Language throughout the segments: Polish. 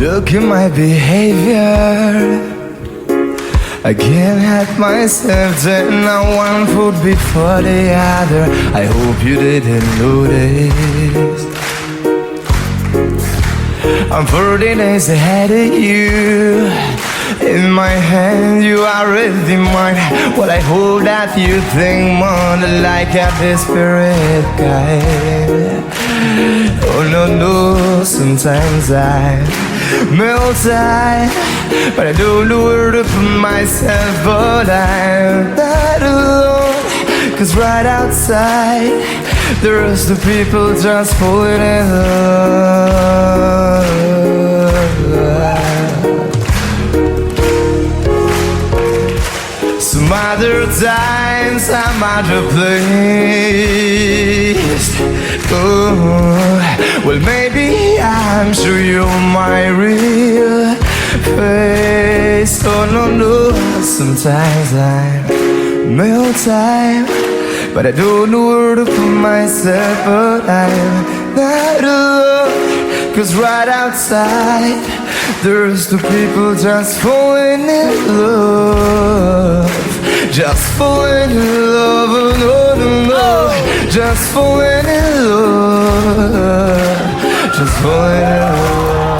Look at my behavior. I can't help myself then I one foot before the other. I hope you didn't notice. I'm 40 days ahead of you. In my hand, you are already mine. Well, I hold that you think more like a desperate guy. Oh no, no, sometimes I melt tight, but I don't know where to put myself. But I'm not alone, cause right outside, there's the people just falling in love. Times I'm out of place. Oh, well, maybe I'm sure you're my real face. Oh, no, no. Sometimes I'm melt time, but I don't know where to put myself. But I'm not alone, cause right outside, there's the people just falling in love. Just falling in love, oh, no, no, no. Just falling in love. Just falling in love.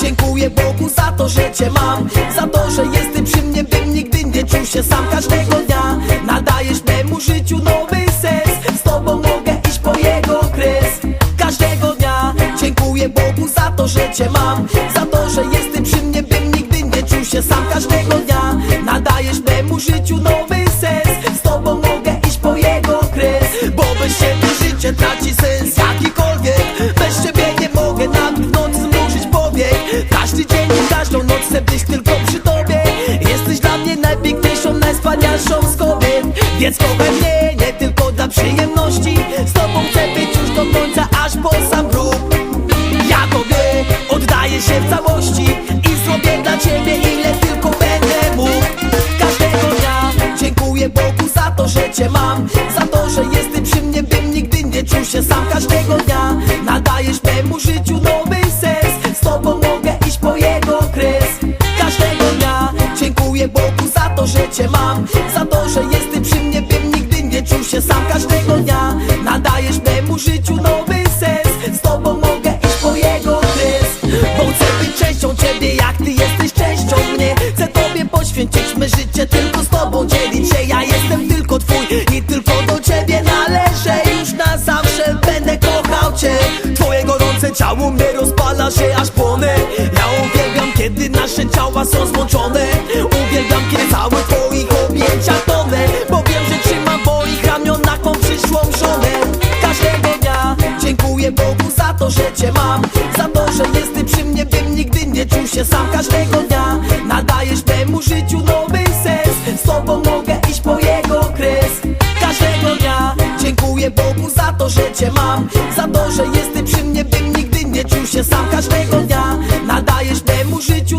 Dziękuję Bogu za to, że Cię mam Za to, że się sam Każdego dnia. Nadajesz memu życiu nowy sens. Z Tobą mogę iść po jego kres. Każdego dnia dziękuję Bogu za to, że Cię mam. Za to, że jesteś przy mnie, bym nigdy nie czuł się sam Każdego dnia. Nadajesz memu życiu nowy Więc kochaj mnie nie tylko dla przyjemności. Z Tobą chcę być już do końca, aż po sam grób Ja Tobie oddaję się w całości I zrobię dla Ciebie ile tylko będę mógł. Każdego dnia dziękuję Bogu za to, że Cię mam. Za to, że jesteś przy mnie, bym nigdy nie czuł się sam. Każdego dnia nadajesz memu życiu nowy że Cię mam. Za to, że jesteś przy mnie, bym nigdy nie czuł się sam. Każdego dnia nadajesz memu życiu nowy sens. Z Tobą mogę iść po jego kres. Bo chcę być częścią Ciebie, jak Ty jesteś częścią mnie. Chcę Tobie poświęcić me życie, tylko z Tobą dzielić się. Ja jestem tylko Twój i tylko do Ciebie należę. Już na zawsze będę kochał Cię. Twoje gorące ciało mnie rozpala się aż płonę. Ja uwielbiam, kiedy nasze ciała są złączone przyszłą żonę Każdego dnia. Dziękuję Bogu za to, że Cię mam Za to, że jesteś przy mnie, bym nigdy nie czuł się sam Każdego dnia. Nadajesz memu życiu nowy sens Z Tobą mogę iść po jego kres. Każdego dnia dziękuję Bogu za to, że Cię mam Za to, że jesteś przy mnie, bym nigdy nie czuł się sam Każdego dnia. Nadajesz memu życiu